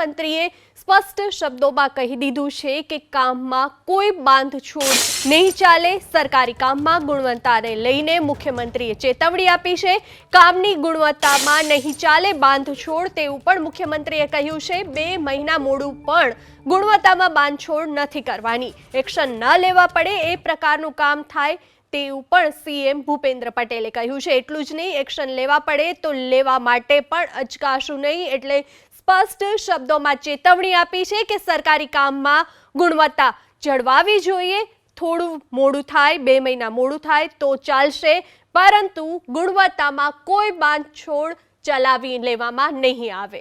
મુખ્યમંત્રીએ સ્પષ્ટ શબ્દોમાં કહી દીધું છે કે કામમાં કોઈ બાંધછોડ નહીં ચાલે. સરકારી કામમાં ગુણવત્તાને લઈને મુખ્યમંત્રીએ ચેતવણી આપી છે. કામની ગુણવત્તામાં નહીં ચાલે બાંધછોડ તેવું પણ મુખ્યમંત્રીએ કહ્યું છે. બે મહિના મોડું પણ ગુણવત્તામાં બાંધછોડ નથી કરવાની. એક્શન ન લેવા પડે એ પ્રકારનું કામ થાય તેવું પણ સીએમ ભૂપેન્દ્ર પટેલે કહ્યું છે. એટલું જ નહીં, એક્શન લેવા પડે તો લેવા માટે પણ અચકાશું નહીં. એટલે સ્પષ્ટ શબ્દોમાં ચેતવણી આપી છે કે સરકારી કામમાં ગુણવત્તા જળવાવી જોઈએ. થોડું મોડું થાય, બે મહિના મોડું થાય તો ચાલશે, પરંતુ ગુણવત્તામાં કોઈ બાંધછોડ ચલાવી લેવામાં નહીં આવે.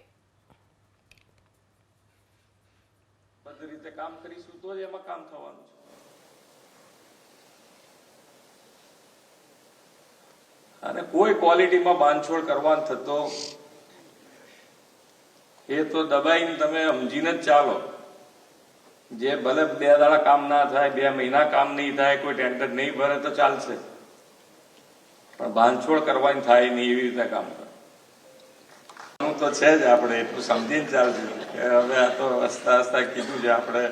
કામ કરીશું તો એમાં કામ થવાનું છે. અને કોઈ ક્વોલિટીમાં બાંધછોડ કરવાનો થતો એ તો દબાઈને તમે સમજીને જ ચાલો. જે ભલે બે દાડા કામ ના થાય, બે મહિના કામ નહીં થાય, કોઈ ટેન્ડર નહીં ભરે તો ચાલશે. પણ બાંધછોડ કરવાની થાય નહીં એવી રીતે કામ કરે. તો છે જ આપણે, એટલું સમજીને ચાલશે કે હવે આ તો હસતા હસતા કીધું છે આપણે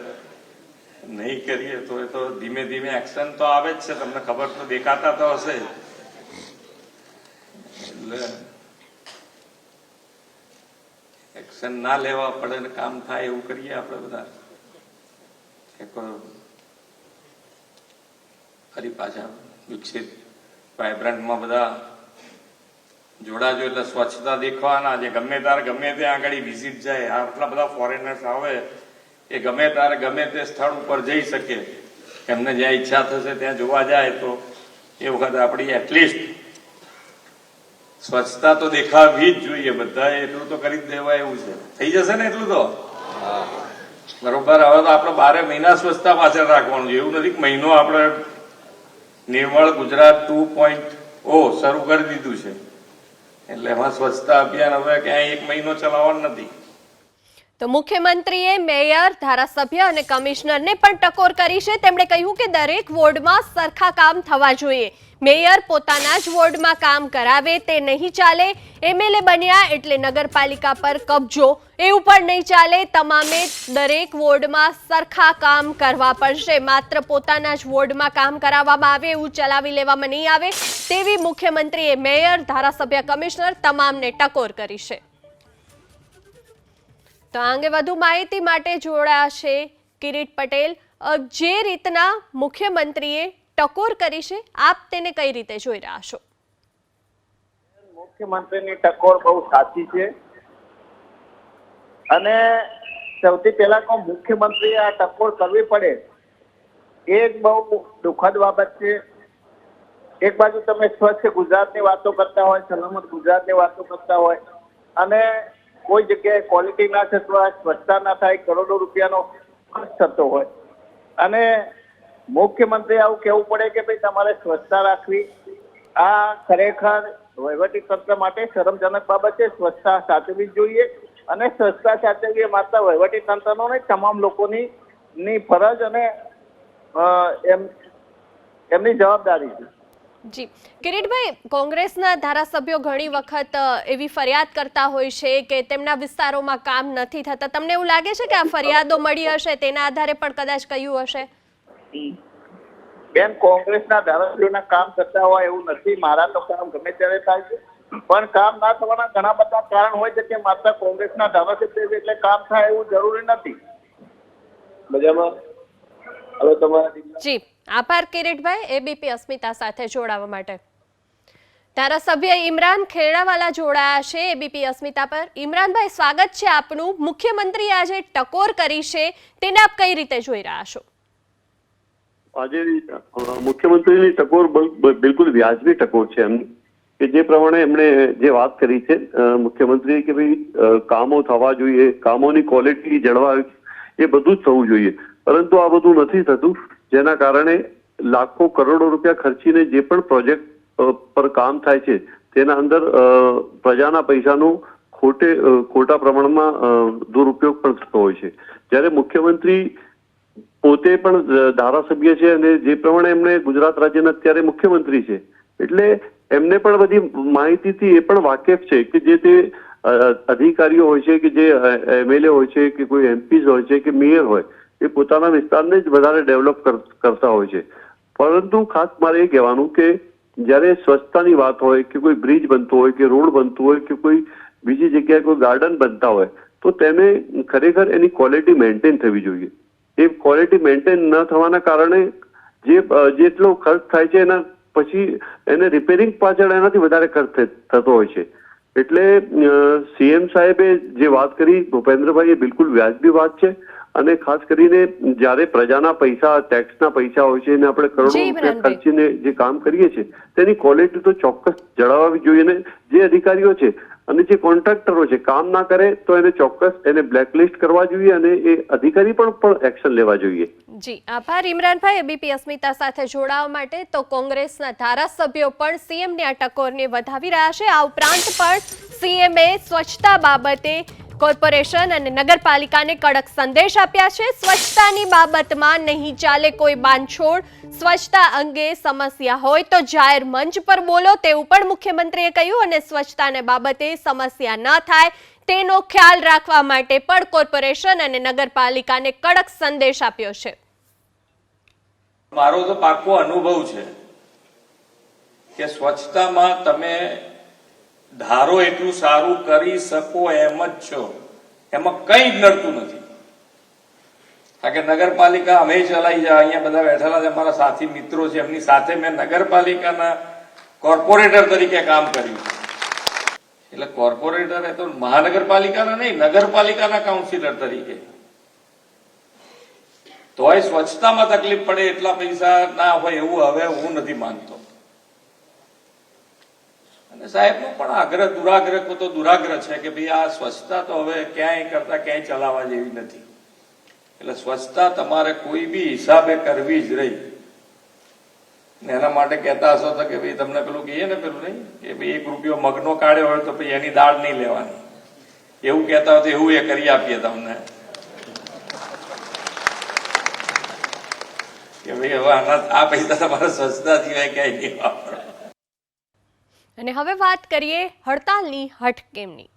નહીં કરીએ તો એ તો ધીમે ધીમે એક્શન તો આવે જ છે. તમને ખબર તો દેખાતા તો હશે જ. એટલે એક્શન ના લેવા પડે ને કામ થાય એવું કરીએ આપણે બધા. એક ફરી પાછા વિકસિત વાઇબ્રન્ટમાં બધા જોડાજો એટલે સ્વચ્છતા દેખવાના જે ગમે તારે ગમે ત્યાં આગળ વિઝિટ જાય. આટલા બધા ફોરેનર્સ આવે એ ગમે તારે ગમે તે સ્થળ ઉપર જઈ શકે. એમને જ્યાં ઈચ્છા થશે ત્યાં જોવા જાય તો એ વખત આપણી એટલીસ્ટ સ્વચ્છતા તો દેખાવી જ જોઈએ બધા એટલું તો કરી જ દેવાય એવું છે. થઈ જશે ને એટલું તો? બરોબર હવે તો આપણે બારે મહિના સ્વચ્છતા પાછળ રાખવાનું છે. એવું નથી કે મહિનો આપણે Nirmal Gujarat two point O શરૂ કરી દીધું છે. એટલે એમાં સ્વચ્છતા અભિયાન હવે ક્યાંય એક મહિનો ચલાવવાનું નથી. તો મુખ્યમંત્રીએ મેયર, ધારાસભ્ય અને કમિશનરને પણ ટકોર કરી છે. તેમણે કહ્યું કે દરેક વોર્ડમાં સરખા કામ થવા જોઈએ. મેયર પોતાના જ વોર્ડમાં કામ કરાવે તે નહીં ચાલે. એમએલએ બન્યા એટલે નગરપાલિકા પર કબજો. એવું પણ નહીં ચાલે. તમામે દરેક વોર્ડમાં સરખા કામ કરવા પડશે. માત્ર પોતાના જ વોર્ડમાં કામ કરાવવામાં આવે એવું ચલાવી લેવામાં નહીં આવે. તેવી મુખ્યમંત્રીએ મેયર, ધારાસભ્ય, કમિશનર તમામને ટકોર કરી છે. તો આ વધુ માહિતી માટે જોડાશે કિરીટ પટેલ. જે રીતના મુખ્યમંત્રીએ ટકોર કરી છે, આપ તેને કઈ રીતે જોઈ રહ્યા છો? મુખ્યમંત્રીની ટકોર બહુ સાચી છે. અને સૌથી પહેલા તો મુખ્યમંત્રીએ આ ટકોર કરવી પડે. એક બહુ દુઃખદ બાબત છે. એક બાજુ તમે સ્વચ્છ ગુજરાતની વાતો કરતા હોય, સલામત ગુજરાતની વાતો કરતા હોય. અને કોઈ જગ્યાએ ક્વોલિટી ના થતા સ્વચ્છતા ના થાય, કરોડો રૂપિયાનો ખર્ચ થતો હોય. અને મુખ્યમંત્રી આવું કહેવું પડે કે ભાઈ તમારે સ્વચ્છતા રાખવી. આ ખરેખર વહીવટી તંત્ર માટે શરમજનક બાબત છે. સ્વચ્છતા સાચવવી જોઈએ અને સ્વચ્છતા સાચવવી માત્ર વહીવટી તંત્રનો નહીં, તમામ લોકોની ની ફરજ અને એમ, એમની જવાબદારી છે. જી. કિરીટભાઈ કોંગ્રેસના ધારાસભ્યો ઘણી વખત એવી ફરિયાદ કરતા હોય છે કે તેમના વિસ્તારોમાં કામ નથી થતા. તમને એવું લાગે છે કે આ ફરિયાદો મળી હશે? તેના આધારે પણ કદાચ કહ્યું હશે? બેન કોંગ્રેસના ધારાસભ્યોના કામ કરતા હોય એવું નથી. મારા તો કામ ગમે ત્યારે થાય છે. પણ કામ ના થવાના ઘણા બધા કારણ હોય છે કે માત્ર કોંગ્રેસના ધારાસભ્ય એટલે કામ થાય એવું જરૂરી નથી. મજામાં? હવે તમારા જી. આભાર કિરીટભાઈ એબીપી અસ્મિતા સાથે જોડાવા માટે. ધારાસભ્ય ઇમરાન ખેડાવાલા જોડાયા છે એબીપી અસ્મિતા પર. ઇમરાનભાઈ, સ્વાગત છે આપનું. મુખ્યમંત્રી આજે ટકોર કરી છે. તેને આપ કઈ રીતે જોઈ રહ્યા છો? આજે મુખ્યમંત્રીની ટકોર બિલ- બિલ- બિલકુલ વ્યાજબી ટકોર છે એમ. કે જે પ્રમાણે એમણે જે વાત કરી છે મુખ્યમંત્રી કે ભાઈ કામો થવા જોઈએ, કામોની ક્વોલિટી જળવાય, એ બધું જ થવું જોઈએ. પરંતુ આ બધું નથી થતું. જેના કારણે લાખો કરોડો રૂપિયા ખર્ચીને જે પણ પ્રોજેક્ટ પર કામ થાય છે, તેના અંદર પ્રજાના પૈસાનું ખોટે ખોટા પ્રમાણમાં દુરુપયોગ પણ થતો હોય છે. જ્યારે મુખ્યમંત્રી પોતે પણ ધારાસભ્ય છે અને જે પ્રમાણે એમણે ગુજરાત રાજ્યના અત્યારે મુખ્યમંત્રી છે, એટલે એમને પણ બધી માહિતીથી એ પણ વાકેફ છે કે જે તે અધિકારીઓ હોય છે કે જે એમએલએ હોય છે કે કોઈ એમપીઝ હોય છે કે મેયર હોય એ પોતાના વિસ્તારને જ વધારે ડેવલપ કરતા હોય છે. પરંતુ ખાસ મારે એ કહેવાનું કે જ્યારે સ્વચ્છતાની વાત હોય કે કોઈ બ્રિજ બનતો હોય કે રોડ બનતું હોય કે કોઈ બીજી જગ્યાએ કોઈ ગાર્ડન બનતા હોય, તો તેને ખરેખર એની ક્વોલિટી મેન્ટેન થવી જોઈએ. એ ક્વોલિટી મેન્ટેન ન થવાના કારણે જે, જેટલો ખર્ચ થાય છે એના પછી એને રિપેરિંગ પાછળ એનાથી વધારે ખર્ચ થતો હોય છે. એટલે સીએમ સાહેબે જે વાત કરી ભૂપેન્દ્રભાઈ એ બિલકુલ વ્યાજબી વાત છે. અને ખાસ કરીને જ્યારે પ્રજાના પૈસા ટેક્સના પૈસા હોય છે અને આપણે કરોડો રૂપિયા ખર્ચીને જે કામ કરીએ છીએ તેની ક્વોલિટી તો ચોક્કસ જળવાવી જોઈએ ને જે અધિકારીઓ છે અને જે કોન્ટ્રાક્ટરો છે કામ ના કરે તો એને ચોક્કસ એને બ્લેકલિસ્ટ કરવા જોઈએ અને એ અધિકારી પણ પણ એક્શન લેવા જોઈએ. જી આભાર. ઇમરાનભાઈ એબીપી અસ્મિતા સાથે જોડાવા માટે તો કોંગ્રેસના ધારાસભ્યો પણ સીએમની આ ટકોરને વધાવી રહ્યા છે. આ ઉપરાંત પણ સીએમએ સ્વચ્છતા બાબતે કોર્પોરેશન અને નગરપાલિકાને કડક સંદેશ આપ્યા છે. સ્વચ્છતાની બાબતમાં નહીં ચાલે કોઈ બાંધછોડ. સ્વચ્છતા અંગે સમસ્યા હોય તો જાહેર મંચ પર બોલો તેવું પણ મુખ્યમંત્રીએ કહ્યું અને સ્વચ્છતાને બાબતે સમસ્યા ન થાય તેનો ખ્યાલ રાખવા માટે પણ કોર્પોરેશન અને નગરપાલિકાને કડક સંદેશ આપ્યો છે. મારો તો પાકો અનુભવ છે કે સ્વચ્છતામાં તમે ધારો એટલું સારું કરી શકો એમ જ છો. એમાં કંઈ નડતું નથી. કે નગરપાલિકા અમે ચલાવી જાય અહીંયા બધા બેઠેલા છે, અમારા સાથી મિત્રો છે, એમની સાથે મેં નગરપાલિકાના કોર્પોરેટર તરીકે કામ કર્યું. એટલે કોર્પોરેટર એ તો મહાનગરપાલિકાના નહીં, નગરપાલિકાના કાઉન્સિલર તરીકે. તોય સ્વચ્છતામાં તકલીફ પડે એટલા પૈસા ના હોય એવું હવે હું નથી માનતો. સાહેબનો પણ આગ્રહ, દુરાગ્રહ તો દુરાગ્રહ છે કે ભાઈ આ સ્વચ્છતા તો હવે ક્યાંય કરતા ક્યાંય ચલાવવા જેવી નથી. એટલે સ્વચ્છતા તમારે કોઈ બી હિસાબે કરવી જ રહી. ને એના માટે કહેતા હશો તો કે ભાઈ તમને પેલું કહીએ ને પેલું નહીં? કે ભાઈ એક રૂપિયો મગનો કાઢ્યો હોય તો ભાઈ એની દાળ નહીં લેવાની. એવું કહેતા હોય તો એવું એ કરી આપીએ તમને. કે ભાઈ હવે આના આ પૈસા તમારે સ્વચ્છતા સિવાય ક્યાંય નહીં વાપરો. અને હવે વાત કરીએ હડતાલની હટકેમની